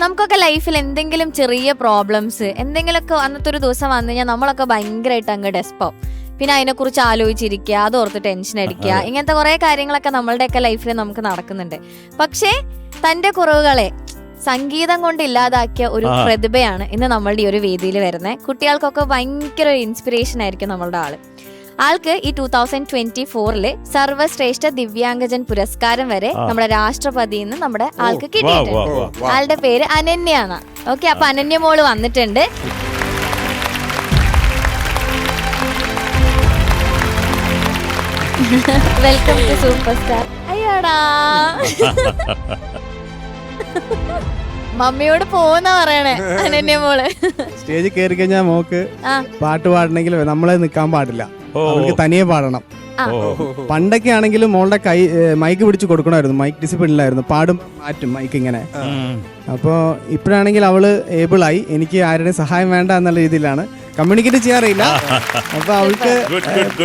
നമുക്കൊക്കെ ലൈഫിൽ എന്തെങ്കിലും ചെറിയ പ്രോബ്ലംസ് എന്തെങ്കിലുമൊക്കെ അന്നത്തെ ഒരു ദിവസം വന്നു കഴിഞ്ഞാൽ നമ്മളൊക്കെ ഭയങ്കരമായിട്ട് അങ്ങ് ഡെസ്പോ പിന്നെ അതിനെക്കുറിച്ച് ആലോചിച്ചിരിക്കുക അത് ഓർത്ത് ടെൻഷൻ അടിക്കുക ഇങ്ങനത്തെ കുറെ കാര്യങ്ങളൊക്കെ നമ്മളുടെയൊക്കെ ലൈഫിൽ നമുക്ക് നടക്കുന്നുണ്ട്. പക്ഷേ തന്റെ കുറവുകളെ സംഗീതം കൊണ്ട് ഇല്ലാതാക്കിയ ഒരു പ്രതിഭയാണ് ഇന്ന് നമ്മളുടെ ഈ ഒരു വേദിയിൽ വരുന്നത്. കുട്ടികൾക്കൊക്കെ ഭയങ്കര ഒരു ഇൻസ്പിറേഷൻ ആയിരിക്കും നമ്മളുടെ ആൾ. ആൾക്ക് ഈ ടൂ തൗസൻഡ് ട്വന്റി ഫോറിൽ സർവശ്രേഷ്ഠ ദിവ്യാംഗജൻ പുരസ്കാരം വരെ നമ്മുടെ രാഷ്ട്രപതി നിന്ന് നമ്മുടെ ആൾക്ക് കിട്ടിയിട്ടുണ്ട്. ആളുടെ പേര് അനന്യാണ് ഓക്കെ അപ്പൊ അനന്യ മോൾ വന്നിട്ടുണ്ട്. വെൽക്കം ടു സൂപ്പർ സ്റ്റാർ അയ്യാടാ. മമ്മിയോട് പോന്ന പറയണേ അനന്യ മോൾ സ്റ്റേജിൽ കയറി കഴിഞ്ഞാൽ മോക്ക് പാട്ട് പാടണമെങ്കിൽ നമ്മളെ നിൽക്കാൻ പാടില്ല. അവൾക്ക് തനിയെ പാടണം. പണ്ടൊക്കെ ആണെങ്കിലും മോളുടെ കൈ മൈക്ക് പിടിച്ച് കൊടുക്കണമായിരുന്നു. മൈക്ക് ഡിസിപ്ലിനിലായിരുന്നു. പാടും മാറ്റും മൈക്ക് ഇങ്ങനെ. അപ്പോ അപ്പോൾ ഇപ്പോഴാണെങ്കിൽ അവൾ ഏബിളായി. എനിക്ക് ആരുടെയും സഹായം വേണ്ട എന്നുള്ള രീതിയിലാണ്. കമ്മ്യൂണിക്കേറ്റ് ചെയ്യാറില്ല അപ്പൊ അവൾക്ക് Good, good, good.